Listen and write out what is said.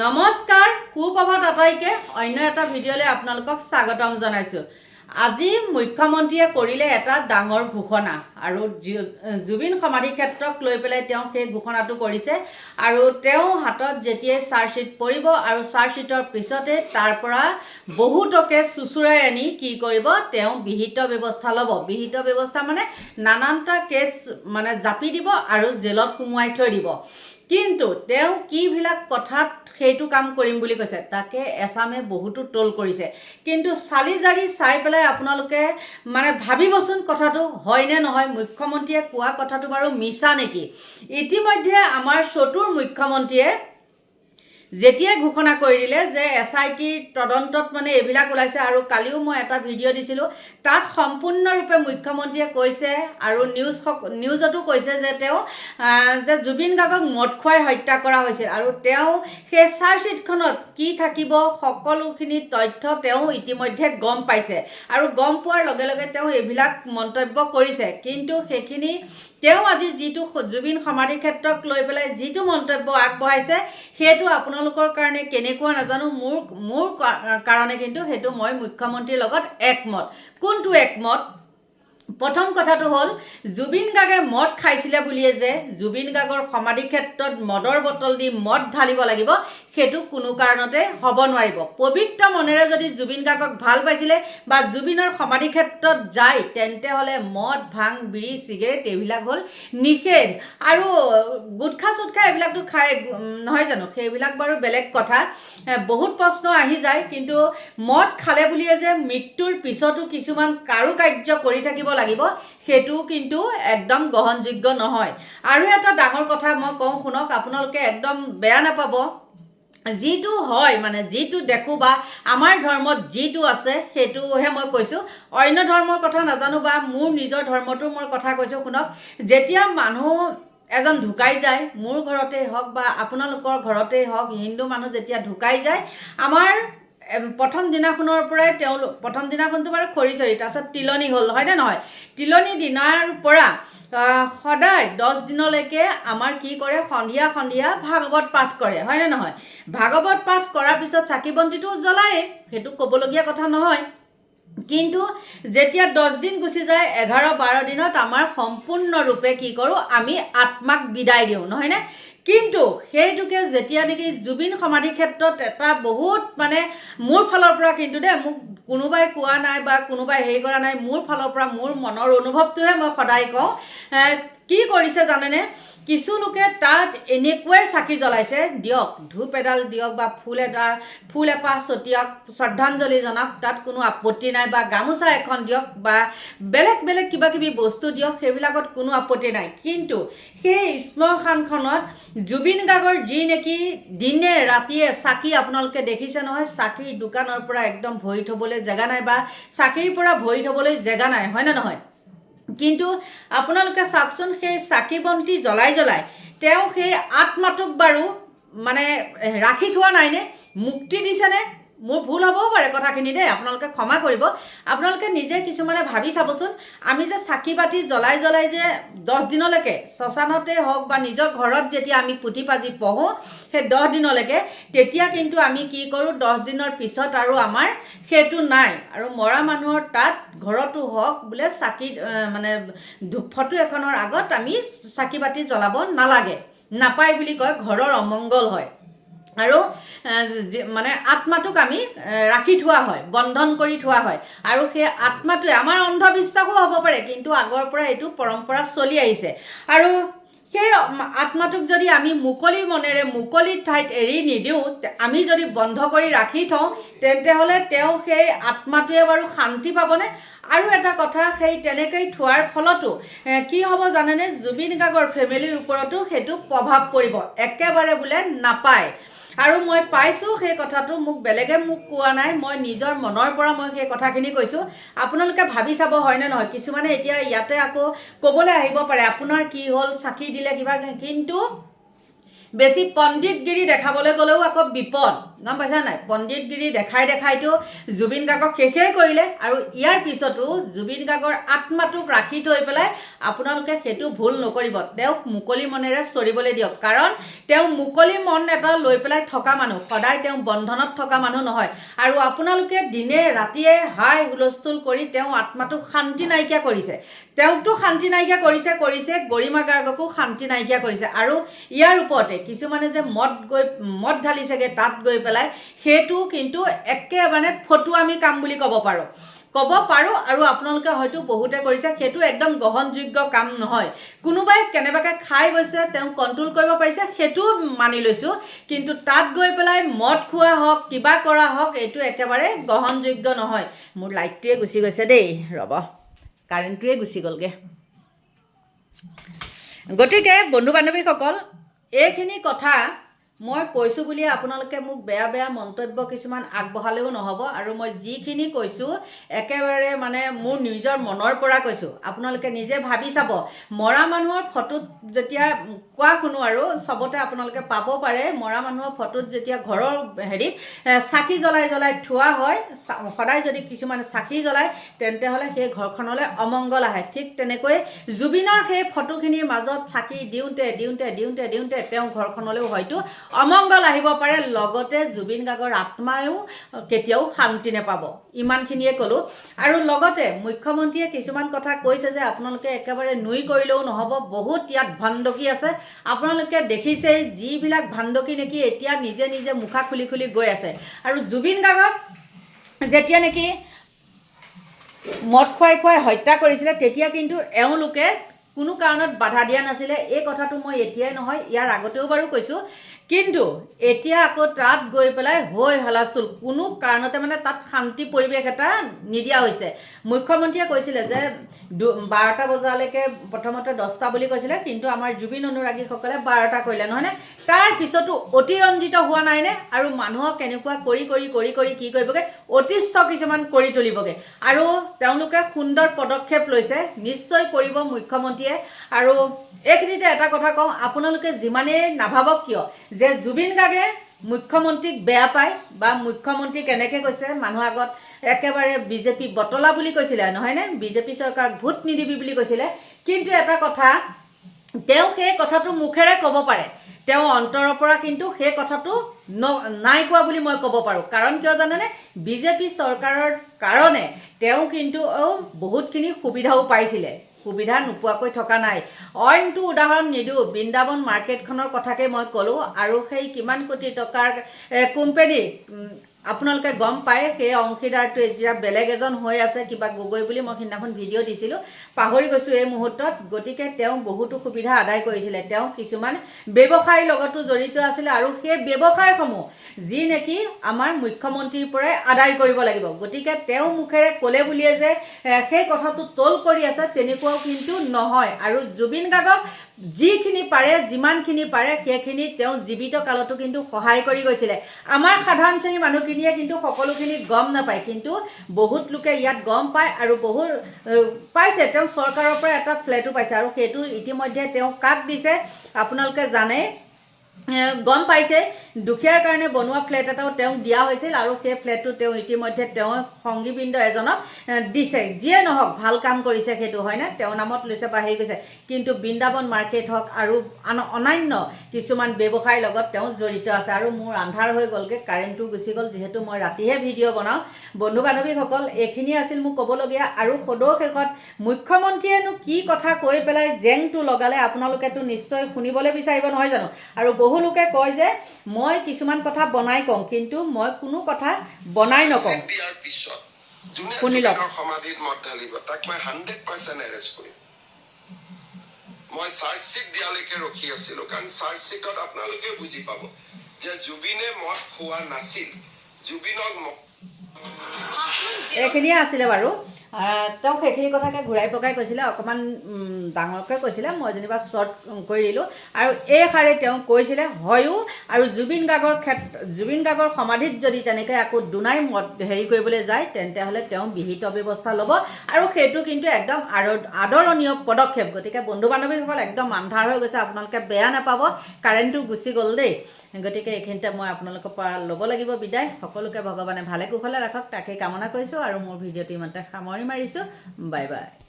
নমস্কাৰ সুপ্ৰভাত আটাইকে। অন্য এটা ভিডিঅ'লৈ আপোনালোকক স্বাগতম জনাইছোঁ। আজি মুখ্যমন্ত্ৰীয়ে কৰিলে এটা ডাঙৰ ঘোষণা আৰু জুবিন সমাধি ক্ষেত্ৰক লৈ পেলাই তেওঁ সেই ঘোষণাটো কৰিছে আৰু তেওঁ হাতত যেতিয়াই চাৰ্জশ্বীট পৰিব আৰু চাৰ্জশ্বীটৰ পিছতে তাৰ পৰা বহুতকে চুচুৰাই আনি কি কৰিব তেওঁ বিহিত ব্যৱস্থা ল'ব। বিহিত ব্যৱস্থা মানে নানানটা কেছ মানে জাপি দিব আৰু জেলত সোমোৱাই থৈ দিব। কিন্তু তেওঁ কিবিলাক কথাত সেইটো কাম কৰিম বুলি কৈছে, তাকে এছামে বহুতো ট'ল কৰিছে। কিন্তু চালি জাৰি চাই পেলাই আপোনালোকে মানে ভাবিবচোন কথাটো হয়নে নহয়, মুখ্যমন্ত্ৰীয়ে কোৱা কথাটো বাৰু মিছা নেকি? ইতিমধ্যে আমাৰ চতুৰ মুখ্যমন্ত্ৰীয়ে যেতিয়াই ঘোষণা কৰি দিলে যে এছ আই টিৰ তদন্তত মানে এইবিলাক ওলাইছে আৰু কালিও মই এটা ভিডিঅ' দিছিলোঁ তাত সম্পূৰ্ণৰূপে মুখ্যমন্ত্ৰীয়ে কৈছে আৰু নিউজ নিউজতো কৈছে যে তেওঁ যে জুবিন গাৰ্গক মদ খুৱাই হত্যা কৰা হৈছিল আৰু তেওঁ সেই চাৰ্জশ্বীটখনত কি থাকিব সকলোখিনি তথ্য তেওঁ ইতিমধ্যে গম পাইছে। আৰু গম পোৱাৰ লগে লগে তেওঁ এইবিলাক মন্তব্য কৰিছে। কিন্তু সেইখিনি তেওঁ আজি যিটো জুবিন সমাধি ক্ষেত্ৰক লৈ পেলাই যিটো মন্তব্য আগবঢ়াইছে সেইটো আপোনালোকৰ কাৰণে কেনেকুৱা নাজানো মোৰ মোৰ কাৰণে কিন্তু সেইটো মই মুখ্যমন্ত্ৰীৰ লগত একমত। কোনটো একমত? প্ৰথম কথাটো হ'ল জুবিন গাৰ্গে মদ খাইছিলে বুলিয়ে যে জুবিন গাৰ্গৰ সমাধি ক্ষেত্ৰত মদৰ বটল দি মদ ঢালিব লাগিব। সেইটো কোনো কাৰণতে হ'ব নোৱাৰিব। পবিত্ৰ মনেৰে যদি জুবিন গাৰ্গক ভাল পাইছিলে বা জুবিনৰ সমাধি ক্ষেত্ৰত যায় তেন্তে হ'লে মদ ভাং বিড়ি চিগাৰেট এইবিলাক হ'ল নিষেধ। আৰু গুটখা চুটখা এইবিলাকতো খাই নহয় জানো? সেইবিলাক বাৰু বেলেগ কথা। বহুত প্ৰশ্ন আহি যায় কিন্তু মদ খালে বুলিয়ে যে মৃত্যুৰ পিছতো কিছুমান কাৰুকাৰ্য কৰি থাকিব লাগিব সেইটো কিন্তু একদম গ্ৰহণযোগ্য নহয়। আৰু এটা ডাঙৰ কথা মই কওঁ শুনক আপোনালোকে একদম বেয়া নাপাব। যিটো হয় মানে যিটো দেখোঁ বা আমাৰ ধৰ্মত যিটো আছে সেইটোহে মই কৈছোঁ। অন্য ধৰ্মৰ কথা নাজানো বা মোৰ নিজৰ ধৰ্মটো মই কথা কৈছোঁ শুনক। যেতিয়া মানুহ এজন ঢুকাই যায় মোৰ ঘৰতেই হওক বা আপোনালোকৰ ঘৰতেই হওক হিন্দু মানুহ যেতিয়া ঢুকাই যায় আমাৰ প্ৰথম দিনাখনৰ পৰাই তেওঁলোক প্ৰথম দিনাখনটো বাৰু খৰি চৰি তাৰপিছত তিলনি হ'ল হয়নে নহয়? তিলনি দিনাৰ পৰা সদায় দহ দিনলৈকে আমাৰ কি কৰে? সন্ধিয়া সন্ধিয়া ভাগৱত পাঠ কৰে হয়নে নহয়? ভাগৱত পাঠ কৰাৰ পিছত চাকি বন্তিটো জ্বলায়েই, সেইটো ক'বলগীয়া কথা নহয়। কিন্তু যেতিয়া দহ দিন গুচি যায়, এঘাৰ, বাৰ দিনত আমাৰ সম্পূৰ্ণৰূপে কি কৰোঁ, আমি আত্মাক বিদায় দিওঁ নহয়নে কিন্তু সেইটোকে যেতিয়া নেকি জুবিন সমাধি ক্ষেত্ৰত এটা বহুত মানে মোৰ ফালৰ পৰা কিন্তু দেই, মোক কোনোবাই কোৱা নাই বা কোনোবাই হেৰি কৰা নাই, মোৰ ফালৰ পৰা মোৰ মনৰ অনুভৱটোহে মই সদায় কওঁ। কি কৰিছে জানেনে? কিছু লোকে তাত এনেকুৱাই চাকি জ্বলাইছে। দিয়ক, ধূপ এডাল দিয়ক বা ফুল এডাল, ফুল এপাহ ছটিয়াওক, শ্ৰদ্ধাঞ্জলি জনাওক, তাত কোনো আপত্তি নাই বা গামোচা এখন দিয়ক বা বেলেগ বেলেগ কিবা কিবি বস্তু দিয়ক, সেইবিলাকত কোনো আপত্তি নাই। কিন্তু সেই শ্মশানখনত জুবিন গাৰ্গৰ যি নেকি দিনে ৰাতিয়ে চাকি আপোনালোকে দেখিছে নহয় চাকিৰ দোকানৰ পৰা একদম ভৰি থ'বলৈ জেগা নাই বা চাকিৰ পৰা ভৰি থ'বলৈ জেগা নাই হয়নে নহয়? কিন্তু আপোনালোকে চাওকচোন সেই চাকি বন্তি জ্বলাই জ্বলাই তেওঁ সেই আত্মাটোক বাৰু মানে ৰাখি থোৱা নাইনে মুক্তি দিছেনে মোৰ ভুল হ'বও পাৰে কথাখিনি দেই, আপোনালোকে ক্ষমা কৰিব। আপোনালোকে নিজে কিছুমানে ভাবি চাবচোন, আমি যে চাকি বাতি জ্বলাই জ্বলাই যে দহ দিনলৈকে, শ্মশানতে হওক বা নিজৰ ঘৰত যেতিয়া আমি পুথি পাজি পঢ়োঁ সেই দহ দিনলৈকে, তেতিয়া কিন্তু আমি কি কৰোঁ, দহ দিনৰ পিছত আৰু আমাৰ সেইটো নাই। আৰু মৰা মানুহৰ তাত ঘৰতো হওক বোলে চাকি মানে ফটো এখনৰ আগত আমি চাকি বাতি জ্বলাব নালাগে। নাপায় বুলি কয়, ঘৰৰ অমংগল হয়। আৰু মানে আত্মাটোক আমি ৰাখি থোৱা হয়, বন্ধন কৰি থোৱা হয়। আৰু সেই আত্মাটোৱে, আমাৰ অন্ধবিশ্বাসো হ'ব পাৰে, কিন্তু আগৰ পৰা এইটো পৰম্পৰা চলি আহিছে। আৰু সেই আত্মাটোক যদি আমি মুকলি মনেৰে, মুকলি ঠাইত এৰি নিদিওঁ আমি যদি বন্ধ কৰি ৰাখি থওঁ তেন্তে তেওঁ সেই আত্মাটোৱে বাৰু শান্তি পাবনে? আৰু এটা কথা, সেই তেনেকৈ থোৱাৰ ফলতো কি হ'ব জানেনে? জুবিন গাৰ্গৰ ফেমিলিৰ ওপৰতো সেইটো প্ৰভাৱ পৰিব। একেবাৰে বোলে নাপায়। আৰু মই পাইছোঁ সেই কথাটো মোক বেলেগে মোক কোৱা নাই মই নিজৰ মনৰ পৰা মই সেই কথাখিনি কৈছোঁ। আপোনালোকে ভাবি চাব হয়নে নহয়? কিছুমানে এতিয়া ইয়াতে আকৌ ক'বলৈ আহিব পাৰে আপোনাৰ কি হ'ল? চাকি দিলে কিবা কিন্তু বেছি পণ্ডিতগিৰি দেখাবলৈ গ'লেও আকৌ বিপদ গম পাইছা নাই? পণ্ডিতগিৰি দেখাই দেখাইতো জুবিন গাৰ্গক শেষেই কৰিলে আৰু ইয়াৰ পিছতো জুবিন গাৰ্গৰ আত্মাটোক ৰাখি থৈ পেলাই আপোনালোকে সেইটো ভুল নকৰিব। তেওঁক মুকলি মনেৰে চৰিবলৈ দিয়ক। কাৰণ তেওঁ মুকলি মন এটা লৈ পেলাই থকা মানুহ সদায় তেওঁ বন্ধনত থকা মানুহ নহয়। আৰু আপোনালোকে দিনে ৰাতিয়ে হাই হুলস্থুল কৰি তেওঁ আত্মাটোক শান্তি নাইকিয়া কৰিছে। তেওঁকতো শান্তি নাইকিয়া কৰিছে কৰিছে গৰিমা গাৰ্গকো শান্তি নাইকিয়া কৰিছে। আৰু ইয়াৰ ওপৰতে কিছুমানে যে মদ গৈ মদ ঢালিছেগৈ তাত গৈ পেলাই সেইটো কিন্তু একেবাৰে ফটুৱামি কাম বুলি ক'ব পাৰোঁ। ক'ব পাৰোঁ আৰু আপোনালোকে হয়তো বহুতে কৰিছে সেইটো একদম গ্ৰহণযোগ্য কাম নহয়। কোনোবাই কেনেবাকৈ খাই গৈছে তেওঁ কণ্ট্ৰল কৰিব পাৰিছে সেইটোও মানি লৈছোঁ। কিন্তু তাত গৈ পেলাই মদ খোৱা হওক কিবা কৰা হওক এইটো একেবাৰে গ্ৰহণযোগ্য নহয়। মোৰ লাইটটোৱে গুচি গৈছে দেই ৰ'ব। কাৰেণ্টটোৱে গুচি গ'লগৈ। গতিকে বন্ধু বান্ধৱীসকল এইখিনি কথা মই কৈছোঁ বুলিয়ে আপোনালোকে মোক বেয়া বেয়া মন্তব্য কিছুমান আগবঢ়ালেও নহ'ব আৰু মই যিখিনি কৈছোঁ, একেবাৰে মানে মোৰ নিজৰ মনৰ পৰা কৈছোঁ। আপোনালোকে নিজে ভাবি চাব। মৰা মানুহৰ ফটোত যেতিয়া, কোৱা শুনো আৰু, চবতে আপোনালোকে পাব পাৰে। মৰা মানুহৰ ফটোত যেতিয়া ঘৰৰ হেৰিত চাকি জ্বলাই জ্বলাই থোৱা হয় সদায় যদি কিছুমানে চাকি জ্বলায় তেন্তে হ'লে সেই ঘৰখনলৈ অমংগল আহে। ঠিক তেনেকৈ জুবিনৰ সেই ফটোখিনিৰ মাজত চাকি দিওঁতে দিওঁতে দিওঁতে দিওঁতে তেওঁ ঘৰখনলৈও হয়তো অমংগল আহিব পাৰে, লগতে জুবিন গাৰ্গৰ আত্মায়ো কেতিয়াও শান্তি নাপাব। ইমানখিনিয়ে ক'লোঁ। আৰু লগতে মুখ্যমন্ত্ৰীয়ে কিছুমান কথা কৈছে যে আপোনালোকে একেবাৰে নুই কৰিলেও নহ'ব, বহুত ইয়াত ভাণ্ডকী আছে। আপোনালোকে দেখিছেই যিবিলাক ভাণ্ডকী নেকি এতিয়া নিজে নিজে মুখা খুলি খুলি গৈ আছে। আৰু জুবিন গাৰ্গক যেতিয়া নেকি মদ খুৱাই খুৱাই হত্যা কৰিছিলে, তেতিয়া কিন্তু এওঁলোকে কোনো কাৰণত বাধা দিয়া নাছিলে। এই কথাটো মই এতিয়াই নহয়, ইয়াৰ আগতেও বাৰু কৈছোঁ। কিন্তু এতিয়া আকৌ তাত গৈ পেলাই হৈ হালাস্থুল কোনো কাৰণতে মানে তাত শান্তি পৰিৱেশ এটা নিদিয়া হৈছে। মুখ্যমন্ত্ৰীয়ে কৈছিলে যে, দু, বাৰটা বজালৈকে প্ৰথমতে দহটা বুলি কৈছিলে, কিন্তু আমাৰ জুবিন অনুৰাগীসকলে বাৰটা কৰিলে, নহয়নে? তাৰ পিছতো অতিৰঞ্জিত হোৱা নাইনে আৰু মানুহক কেনেকুৱা কৰি কৰি কৰি কৰি কি কৰিবগৈ, অতিষ্ঠ কিছুমান কৰি তুলিবগৈ। আৰু তেওঁলোকে সুন্দৰ পদক্ষেপ লৈছে, নিশ্চয় কৰিব মুখ্যমন্ত্ৰীয়ে। আৰু এইখিনিতে এটা কথা কওঁ, আপোনালোকে যিমানেই নাভাবক কিয়, যে জুবিন গাৰ্গে মুখ্যমন্ত্ৰীক বেয়া পায় বা মুখ্যমন্ত্ৰী কেনেকৈ কৈছে মানুহৰ আগত একেবাৰে বিজেপি বটলা বুলি কৈছিলে, নহয়নে? বিজেপি চৰকাৰক ভোট নিদিবি বুলি কৈছিলে। কিন্তু এটা কথা, তেওঁ সেই কথাটো মুখেৰে ক'ব পাৰে। তেওঁ অন্তৰৰ পৰা কিন্তু সেই কথাটো ন নাই কোৱা বুলি মই ক'ব পাৰোঁ। কাৰণ কিয় জানেনে? বিজেপি চৰকাৰৰ কাৰণে তেওঁ কিন্তু বহুতখিনি সুবিধাও পাইছিলে। সুবিধা নোপোৱাকৈ থকা নাই। অইনটো উদাহৰণ নিদিওঁ। বৃন্দাবন মাৰ্কেটখনৰ কথাকে মই ক'লোঁ আৰু সেই কিমান কোটি টকাৰ কোম্পেনী আপোনালোকে গম পায়, সেই অংশীদাৰটো এতিয়া বেলেগ এজন হৈ আছে, কিবা গগৈ বুলি মই সিদিনাখন ভিডিঅ' দিছিলোঁ। পাহৰি গৈছোঁ এই মুহূৰ্তত। গতিকে তেওঁ বহুতো সুবিধা আদায় কৰিছিলে। তেওঁ কিছুমান ব্যৱসায়ৰ লগতো জড়িত আছিলে আৰু সেই ব্যৱসায়সমূহ যি নেকি আমাৰ মুখ্যমন্ত্ৰীৰ পৰাই আদায় কৰিব লাগিব। গতিকে তেওঁ মুখেৰে ক'লে বুলিয়ে যে সেই কথাটো তল কৰি আছে, তেনেকুৱাও কিন্তু নহয়। আৰু জুবিন গাৰ্গক যিখিনি পাৰে, যিমানখিনি পাৰে, সেইখিনি তেওঁ জীৱিত কালতো কিন্তু সহায় কৰি গৈছিলে। আমাৰ সাধাৰণ শ্ৰেণীৰ মানুহখিনিয়ে কিন্তু সকলোখিনি গম নাপায়। কিন্তু বহুত লোকে ইয়াত গম পায় আৰু বহুত পাইছে। তেওঁ চৰকাৰৰ পৰা এটা ফ্লেটো পাইছে আৰু সেইটো ইতিমধ্যে তেওঁ কাক দিছে, আপোনালোকে জানে গম পাইছে। দুখীয়াৰ কাৰণে বনোৱা ফ্লেট এটাও তেওঁক দিয়া হৈছিল আৰু সেই ফ্লেটটো তেওঁ ইতিমধ্যে তেওঁ সংগীবৃন্দ এজনক দিছে। যিয়ে নহওক, ভালো কাম কৰিছে সেইটো, হয়নে? তেওঁৰ নামত লৈছে বা হেৰি কৰিছে। কিন্তু বৃন্দাবন মাৰ্কেট হওক আৰু আন অন্যান্য কিছুমান ব্যৱসায়ৰ লগত তেওঁ জড়িত আছে। আৰু মোৰ আন্ধাৰ হৈ গ'লগৈ, কাৰেণ্টটো গুচি গ'ল, যিহেতু মই ৰাতিহে ভিডিঅ' বনাওঁ। বন্ধু বান্ধৱীসকল এইখিনি আছিল মোক ক'বলগীয়া। আৰু সদৌ শেষত, মুখ্যমন্ত্ৰীয়েনো কি কথা কৈ পেলাই জেংটো লগালে, আপোনালোকেতো নিশ্চয় শুনিবলৈ বিচাৰিব, নহয় জানো? আৰু বহু লোকে কয় যে, মই কিছুমান কথা বনাই কওঁ কিন্তু মই কোনো কথা বনাই নকওঁ। শুনি লওক। জুবিনৰ সমাধিত মত ঢালিব তাক মই হাণ্ড্ৰেড পাৰ্চেণ্ট এৰেষ্ট কৰিম। মই চাৰ্জশ্বিট দিয়ালৈকে ৰখি আছিলো কাৰণ চাৰ্জশ্বিটত আপোনালোকে বুজি পাব যে জুবিনে মদ খোৱা নাছিল। জুবিনক এইখিনিয়ে আছিলে বাৰু। আহ, তেওঁ সেইখিনি কথাকে ঘূৰাই পকাই কৈছিলে অকণমান ডাঙৰকৈ কৈছিলে মই যেনিবা শ্বৰ্ট কৰি দিলোঁ। আৰু এইষাৰে তেওঁ কৈছিলে হয়ো আৰু জুবিন গাৰ্গৰ ক্ষেত্ৰ জুবিন গাৰ্গৰ সমাধিত যদি তেনেকৈ আকৌ দুনাই মত হেৰি কৰিবলৈ যায় তেন্তে হ'লে তেওঁ বিহিত ব্যৱস্থা ল'ব। আৰু সেইটো কিন্তু একদম আদৰণীয় পদক্ষেপ। গতিকে বন্ধু বান্ধৱীসকল একদম আন্ধাৰ হৈ গৈছে আপোনালোকে বেয়া নাপাব কাৰেণ্টটো গুচি গ'ল দেই। গতিকে এইখিনিতে মই আপোনালোকৰ পৰা ল'ব লাগিব বিদায়। সকলোকে ভগৱানে ভালে কুশলে ৰাখক তাকেই কামনা কৰিছোঁ আৰু মোৰ ভিডিঅ'টো ইমানতে সামৰি মাৰিছোঁ। Bye bye.